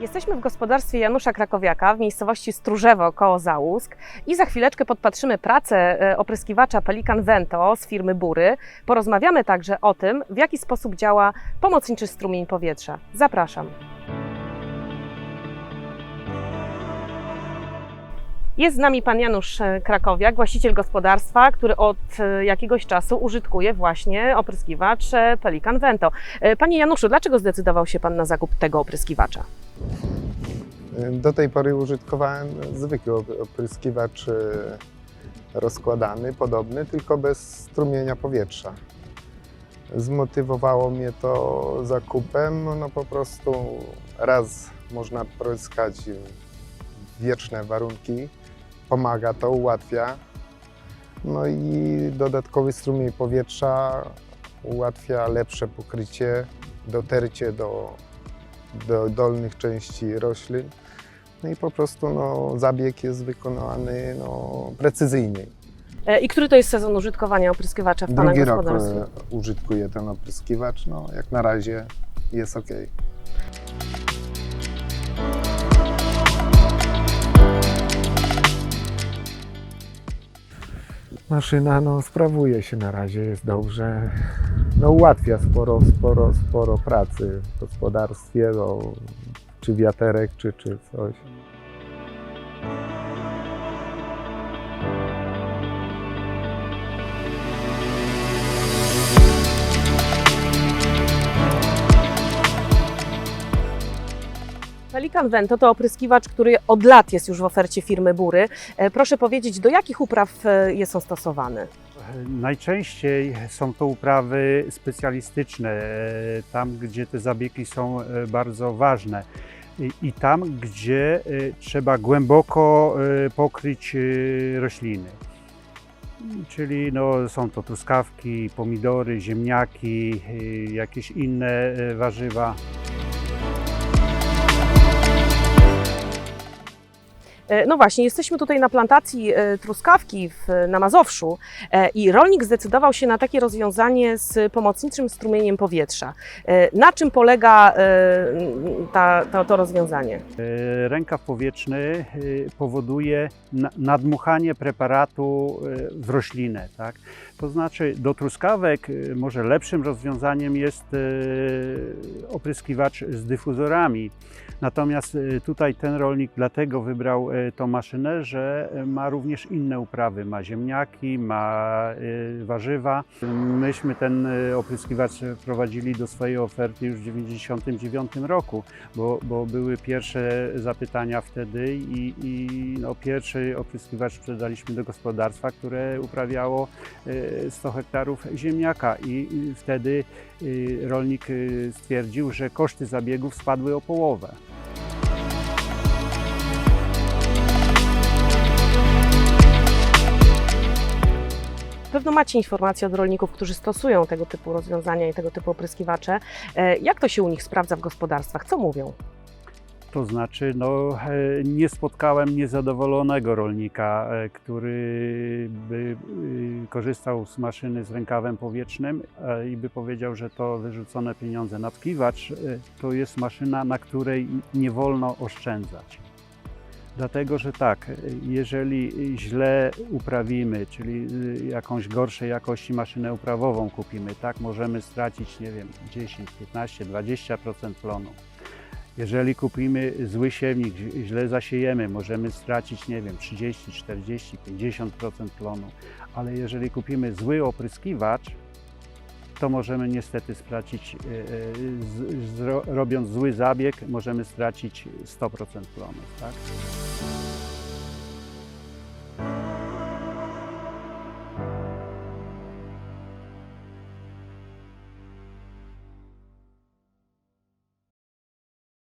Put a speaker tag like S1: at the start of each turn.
S1: Jesteśmy w gospodarstwie Janusza Krakowiaka w miejscowości Stróżewo koło Załusk i za chwileczkę podpatrzymy pracę e, opryskiwacza Pelikan Vento z firmy Bury. Porozmawiamy także o tym, w jaki sposób działa pomocniczy strumień powietrza. Zapraszam. Jest z nami pan Janusz e, Krakowiak, właściciel gospodarstwa, który od e, jakiegoś czasu użytkuje właśnie opryskiwacz Pelikan Vento. E, Panie Januszu, dlaczego zdecydował się pan na zakup tego opryskiwacza?
S2: Do tej pory użytkowałem zwykły op- opryskiwacz rozkładany, podobny, tylko bez strumienia powietrza. Zmotywowało mnie to zakupem, no po prostu raz można pryskać wieczne warunki, pomaga to, ułatwia. No i dodatkowy strumień powietrza ułatwia lepsze pokrycie, dotarcie do do dolnych części roślin. No i po prostu no, zabieg jest wykonany no, precyzyjniej.
S1: E, I który to jest sezon użytkowania opryskiwacza w Pana
S2: Drugi rok
S1: gospodarstwie?
S2: e, użytkuję ten opryskiwacz. No, jak na razie jest ok. Maszyna no, sprawuje się na razie, jest dobrze. No, ułatwia sporo, sporo, sporo pracy w gospodarstwie, no, czy wiaterek, czy, czy coś.
S1: Pelikan Vento to opryskiwacz, który od lat jest już w ofercie firmy Bury. E, Proszę powiedzieć, do jakich upraw e, jest on stosowany?
S3: Najczęściej są to uprawy specjalistyczne, e, tam gdzie te zabiegi są bardzo ważne i, tam gdzie trzeba głęboko pokryć rośliny. Czyli no, są to truskawki, pomidory, ziemniaki, jakieś inne warzywa.
S1: No właśnie, jesteśmy tutaj na plantacji e, truskawki w, na Mazowszu e, i rolnik zdecydował się na takie rozwiązanie z pomocniczym strumieniem powietrza. E, Na czym polega e, ta, to, to rozwiązanie?
S3: E, Rękaw powietrzny e, powoduje na- nadmuchanie preparatu e, w roślinę. Tak? To znaczy do truskawek e, może lepszym rozwiązaniem jest e, opryskiwacz z dyfuzorami. Natomiast e, tutaj ten rolnik dlatego wybrał e, tą maszynę, że ma również inne uprawy. Ma ziemniaki, ma e, warzywa. Myśmy ten e, opryskiwacz wprowadzili do swojej oferty już w 1999 roku bo, bo były pierwsze zapytania wtedy i, i no, pierwszy opryskiwacz sprzedaliśmy do gospodarstwa, które uprawiało e, 100 hektarów ziemniaka i wtedy rolnik stwierdził, że koszty zabiegów spadły o połowę.
S1: Pewno macie informacje od rolników, którzy stosują tego typu rozwiązania i tego typu opryskiwacze. E, Jak to się u nich sprawdza w gospodarstwach? Co mówią?
S3: To znaczy, no, e, nie spotkałem niezadowolonego rolnika, e, który by e, korzystał z maszyny z rękawem powietrznym i by powiedział, że to wyrzucone pieniądze. Natkiwacz e, to jest maszyna, na której nie wolno oszczędzać. Dlatego, że tak, jeżeli źle uprawimy, czyli e, jakąś gorszej jakości maszynę uprawową kupimy, tak możemy stracić, nie wiem, 10, 15, 20% plonu. Jeżeli kupimy zły siewnik, źle zasiejemy, możemy stracić, nie wiem, 30, 40, 50% plonu, ale jeżeli kupimy zły opryskiwacz, to możemy niestety stracić, e, e, robiąc zły zabieg, możemy stracić 100% plonu. Tak?